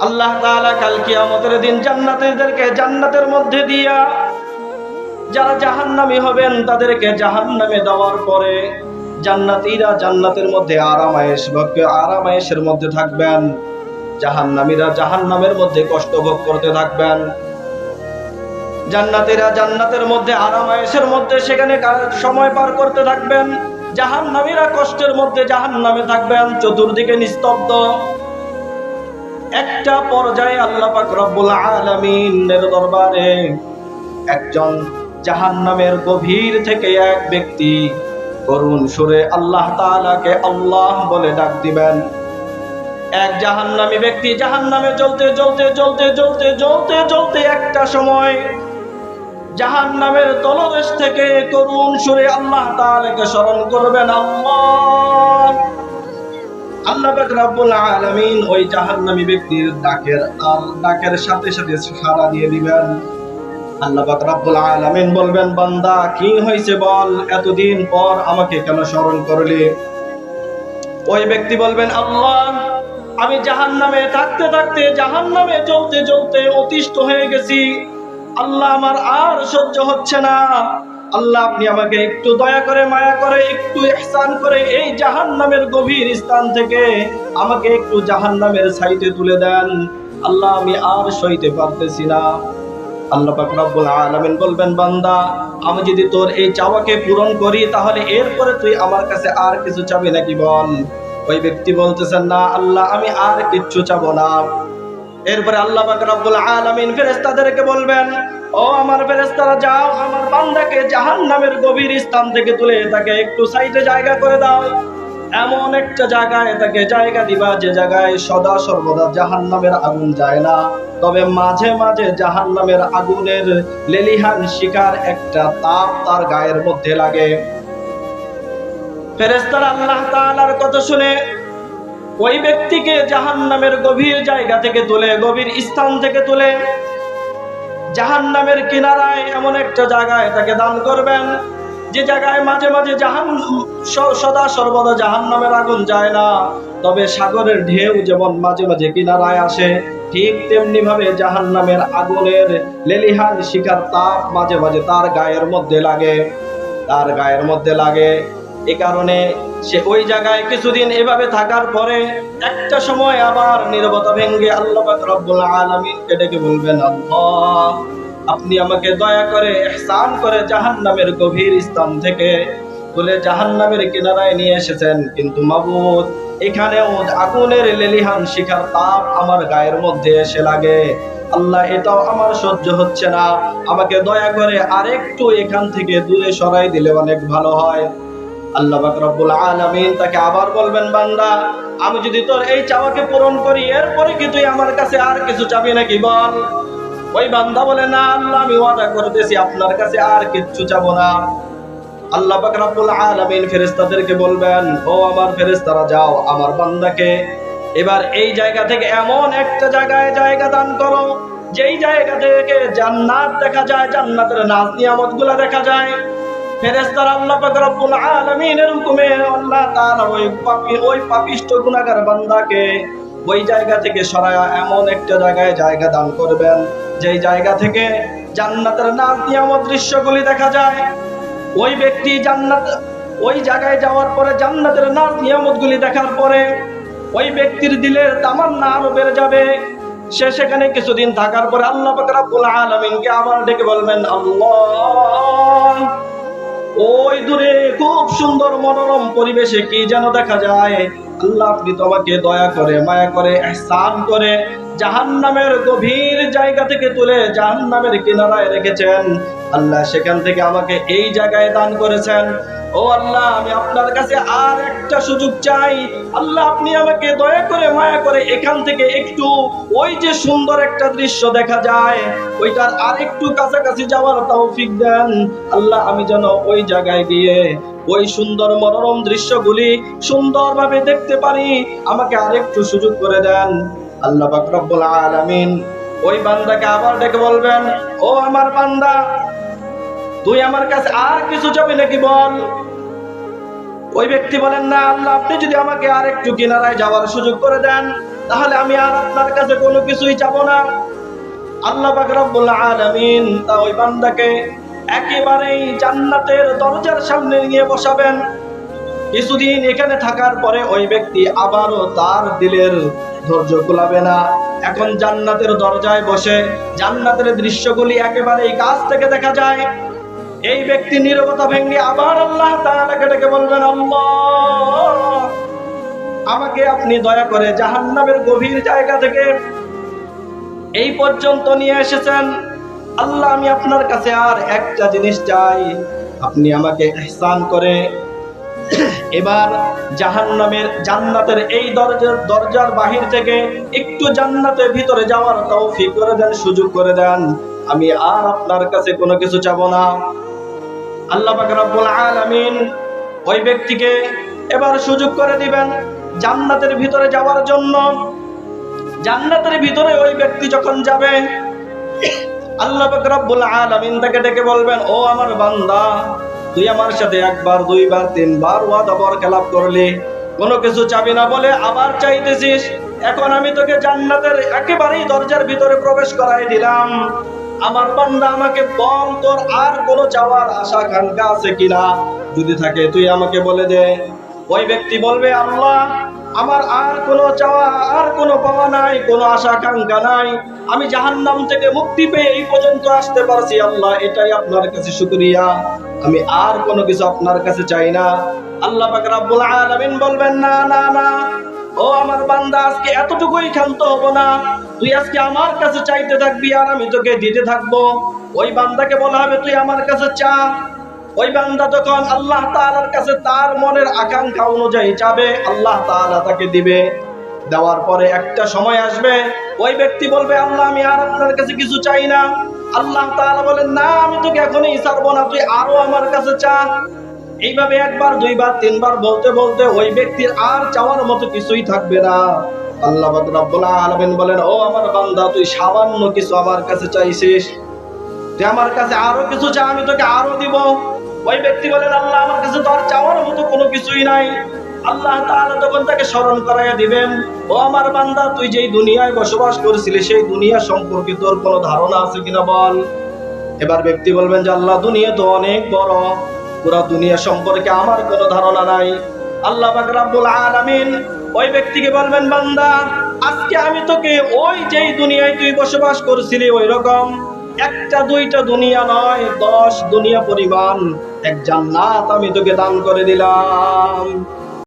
আল্লাহ তাআলা কাল কিয়ামতের দিন জান্নাতীদেরকে জান্নাতের মধ্যে দিয়া যারা জাহান্নামী হবেন তাদেরকে জাহান্নামে দেওয়ার পরে জান্নাতীরা জান্নাতের মধ্যে আরামায়েশ ভোগ আরামায়েশের মধ্যে থাকবেন। জাহান্নামীরা জাহান্নামের মধ্যে কষ্ট ভোগ করতে থাকবেন। জান্নাতীরা জান্নাতের মধ্যে আরামায়েশের মধ্যে সেখানে সময় পার করতে থাকবেন। জাহান্নামীরা কষ্টের মধ্যে জাহান্নামে থাকবেন। চতুর্দিকে নিস্তব্ধ। একটা পর্যায়ে আল্লাহ পাক রব্বুল আলামিনের দরবারে একজন জাহান্নামের গভীর থেকে এক ব্যক্তি করুণ সুরে আল্লাহ তাআলাকে আল্লাহ বলে ডাক দিবেন। এক জাহান্নামী ব্যক্তি জাহান্নামে চলতে চলতে চলতে চলতে চলতে চলতে একটা সময় জাহান্নামের তলদেশ থেকে করুণ সুরে আল্লাহ তাআলাকে স্মরণ করবেন, আল্লাহ আল্লাহ আলামিন ওই জাহান্নামী ব্যক্তির ডাকের ডাকের সাথে সাথে দিয়ে দিবেন। আল্লাহ আলামিন বলবেন, বান্দা, কি হয়েছে বল? এতদিন পর আমাকে কেন স্মরণ করলি? ওই ব্যক্তি বলবেন, আল্লাহ, আমি জাহান্নামে থাকতে থাকতে, জাহান্নামে চলতে চলতে অতিষ্ঠ হয়ে গেছি। আল্লাহ আমার আর সহ্য হচ্ছে না। আল্লাহ, আপনি আমাকে একটু দয়া করে, মায়া করে, একটু ইহসান করে এই জাহান্নামের গভীর স্থান থেকে আমাকে একটু জাহান্নামের সাইডে তুলে দেন। আল্লাহ, আমি আর সইতে পারতেছি না। আল্লাহ পাক রব্বুল আলামিন বলবেন, বান্দা, আমি যদি তোর এই চাওয়াকে পূরণ করি, তাহলে এরপরে তুই আমার কাছে আর কিছু চাবি নাকি বল? ওই ব্যক্তি বলতেছেন, না, আল্লাহ, আমি আর কিচ্ছু চাবো না। এরপরে আল্লাহ পাক রব্বুল আলামিন ফেরেশতাদেরকে বলবেন ও আমার ফেরেশতারা, যাও, আমার বান্দাকে জাহান্নামের গভীর স্থান থেকে তুলে তাকে একটু সাইডে জায়গা করে দাও। এমন একটা জায়গায় তাকে জায়গা দিবা, যে জায়গায় সদা সর্বদা জাহান্নামের আগুন যায় না। তবে মাঝে মাঝে জাহান্নামের আগুনের লেলিহান শিকার একটা তাপ তার গায়ের মধ্যে লাগে। ফেরেশতারা আল্লাহ তাআলার কথা শুনে ওই ব্যক্তিকে জাহান্নামের গভীর জায়গা থেকে তুলে, গভীর স্থান থেকে তুলে জাহান্নামের কিনারায় এমন একটা জায়গায় তাকে দান করবেন। যে জায়গায় মাঝে মাঝে জাহান সদা সর্বদা জাহান্নামের আগুন যায় না। তবে সাগরের ঢেউ যেমন মাঝে মাঝে কিনারায় আসে, ঠিক তেমনি ভাবে জাহান্নামের আগুনের লেলিহান শিকার তাপ মাঝে মাঝে তার গায়ের মধ্যে লাগে। তার গায়ের মধ্যে লাগে। এ কারণে সে ওই জায়গায় কিছুদিন এভাবে থাকার পরে একটা সময় আবার নীরবতা ভেঙ্গে আল্লাহ রব্বুল আলামিনকে ডেকে বলবেন, আল্লাহ, আপনি আমাকে দয়া করে ইহসান করে জাহান্নামের গভীর স্থান থেকে তুলে জাহান্নামের কিনারায় নিয়ে এসেছেন। কিন্তু মাবুদ এখানেও আগুনের লেলিহান শিখার তাপ আমার গায়ের মধ্যে এসে লাগে। আল্লাহ, এটাও আমার সহ্য হচ্ছে না। আমাকে দয়া করে আরেকটু এখান থেকে দূরে সরাই দিলে অনেক ভালো হয়। আল্লাহ রব্বুল আলামিন তাকে আবার বলবেন, বান্দা, আমি যদি তোর এই চাওয়াকে পূরণ করি, এরপরে কি তুই আমার কাছে আর কিছু চাবি নাকি বল? ওই বান্দা বলে, না আল্লাহ, আমি ওয়াদা করতেছি, আপনার কাছে আর কিচ্ছু চাবো না। আল্লাহ রব্বুল আলামিন ফেরেশতাদেরকে বলবেন, ও আমার ফেরেশতারা, যাও, আমার বান্দাকে এবার এই জায়গা থেকে এমন একটা জায়গায় জায়গা দান করো, যেই জায়গা থেকে জান্নাত দেখা যায়, জান্নাতের নাজ নিয়ামত দেখা যায়। ফেরেস্তার আল্লাহ রব্বুল আলামিনের হুকুমে আল্লাহ তাআলা ওই পাপী, ওই পাপিষ্ট গুনাহগার বান্দাকে ওই জায়গা থেকে সরায়া এমন একটা জায়গায় জায়গা দান করবেন। যেই জায়গা থেকে জান্নাতের নাজ নিয়ামত দৃশ্যগুলি দেখা যায়, ওই ব্যক্তি জান্নাত, ওই জায়গায় যাওয়ার পরে জান্নাতের নাজ নিয়ামতগুলি দেখার পরে ওই ব্যক্তির দিলের তামান্না আরও বেড়ে যাবে। সে সেখানে কিছুদিন থাকার পরে আল্লাহ পাক রব্বুল আলামিনকে আবার ডেকে বলবেন, আল্লাহ ওই দূরে খুব সুন্দর মনোরম পরিবেশে কি যেন দেখা যায়। আল্লাহ আপনি তোমাকে দয়া করে, মায়া করে, এহসান করে জাহান্নামের গভীর জায়গা থেকে তুলে জাহান্নামের কিনারায় রেখেছেন। আল্লাহ সেখান থেকে আমাকে এই জায়গায় দান করেছেন। ও আল্লাহ, আমি আপনার কাছে আর একটা সুযোগ চাই। আল্লাহ, আপনি আমাকে দয়া করে, মায়া করে এখান থেকে একটু ওই যে সুন্দর একটা দৃশ্য দেখা যায়, ওইটার আর একটু কাছাকাছি যাওয়ার তৌফিক দেন। আল্লাহ, আমি যেন ওই জায়গায় গিয়ে ওই সুন্দর মনোরম দৃশ্যগুলি সুন্দরভাবে দেখতে পারি। আমাকে আরেকটু সুযোগ করে দেন। আল্লাহ পাক রব্বুল আলামিন ওই বান্দাকে আবার ডেকে বলবেন, ও আমার বান্দা, তুই আমার কাছে আর কিছু চাবি নাকি বল? ওই ব্যক্তি বলেন, না আল্লাহ, আপনি যদি আমাকে আর একটু কিনারায় যাওয়ার সুযোগ করে দেন, তাহলে আমি আর আপনার কাছে কোনো কিছুই চাবো না। আল্লাহ পাক রব্বুল আলামিন তা ওই বান্দাকে একেবারেই জান্নাতের দরজার সামনে নিয়ে বসাবেন। কিছুদিন এখানে থাকার পরে ওই ব্যক্তি আবারও তার দিলের ধৈর্য কুলাবে না। এখন জান্নাতের দরজায় বসে জান্নাতের দৃশ্যগুলি একেবারেই কাছ থেকে দেখা যায়। এই ব্যক্তি নীরবতা ভেঙে আবার আল্লাহ তাআলাকে ডেকে বলবেন আমাকে আপনি দয়া করে জাহান্নামের গভীর জায়গা থেকে এই পর্যন্ত নিয়ে এসেছেন। আল্লাহ, আমি আপনার কাছে আর একটা জিনিস চাই। আপনি আমাকে ইহসান করে এবার জাহান্নামের, জান্নাতের এই দরজার দরজার বাহির থেকে একটু জান্নাতের ভিতরে যাওয়ার তৌফিক করে দেন, সুযোগ করে দেন। আমি আর আপনার কাছে কোনো কিছু চাবো না। আল্লাহ পাক রব্বুল আলামিন ওই ব্যক্তিকে এবার সুযোগ করে দিবেন জান্নাতের ভিতরে যাওয়ার জন্য। জান্নাতের ভিতরে ওই ব্যক্তি যখন যাবে আল্লাহ রব্বুল আলামিন তাকে ডেকে বলবেন, ও আমার বান্দা, তুই আমার সাথে একবার, দুইবার, তিনবার ওয়াদা খেলাপ করলি। কোনো কিছু চাবি না বলে আবার চাইতেছিস। এখন আমি তোকে জান্নাতের একেবারেই দরজার ভিতরে প্রবেশ করাই দিলাম। আমার বান্দা, আমাকে বল তোর আর কোনো চাওয়ার আশা খানকা আছে কিনা? যদি থাকে, তুই আমাকে বলে দে। ওই ব্যক্তি বলবে, আল্লাহ আমার আর কোনো চাওয়া, আর কোনো পাওয়া নাই, কোনো আশা আকাঙ্ক্ষা নাই। আমি জাহান্নাম থেকে মুক্তি পেয়ে এই পর্যন্ত আসতে পারছি, আল্লাহ, এটাই আপনার কাছে শুকরিয়া। আমি আর কোনো কিছু আপনার কাছে চাই না। আল্লাহ পাক রাব্বুল আলামিন বলবেন, না না না। ও আমার বান্দা, আজকে এতটুকুই ক্ষান্ত হব না। তুই আজকে আমার কাছে চাইতে থাকবি, আর আমি তোকে দিতে থাকব। ওই বান্দাকে বলা হবে, তুই আমার কাছে চা। ওই বান্দা তখন আল্লাহ তাআলার কাছে তার মনের আকাঙ্ক্ষা অনুযায়ী চাবে আল্লাহ তাআলা তাকে দিবে। দেওয়ার পরে একটা সময় আসবে, ওই ব্যক্তি বলবে, আল্লাহ, আমি আর আপনার কাছে কিছু চাই না। আল্লাহ তাআলা বলেন, না, আমি তোকে এখনই ছাড়বো না, তুই আরও আমার কাছে চা। এইভাবে একবার, দুইবার, তিনবার বলতে বলতে ওই ব্যক্তির আর চাওয়ার মতো কিছুই থাকবে না। আল্লাহ আলামিন বলেন, ও আমার বান্দা, তুই সামান্য কিছু আমার কাছে চাইছিস। তুই আমার কাছে আরও কিছু চা, আমি তোকে আরও দিব। ওই ব্যক্তি বলেন, আল্লাহ, আমার কাছে তো আর চাওয়ার মতো কোনো কিছুই নাই। আল্লাহ তাআলা তখন তাকে স্মরণ করাইয়া দিবেন, ও আমার বান্দা, তুই যেই দুনিয়ায় বসবাস করেছিলি, সেই দুনিয়া সম্পর্কে তোর কোনো ধারণা আছে কিনা বল? এবার ব্যক্তি বলবেন যে, আল্লাহ, দুনিয়া তো অনেক বড়, পুরা দুনিয়া সম্পর্কে আমার কোনো ধারণা নাই। আল্লাহ পাক রাব্বুল আলামিন ওই ব্যক্তিকে বলবেন, বান্দা, আজকে আমি তোকে ওই যেই দুনিয়ায় তুই বসবাস করছিলি, ওই রকম একটা দুইটা দুনিয়া নয় দশ দুনিয়া পরিমাণ এক জান্নাত আমি তোকে দান করে দিলাম।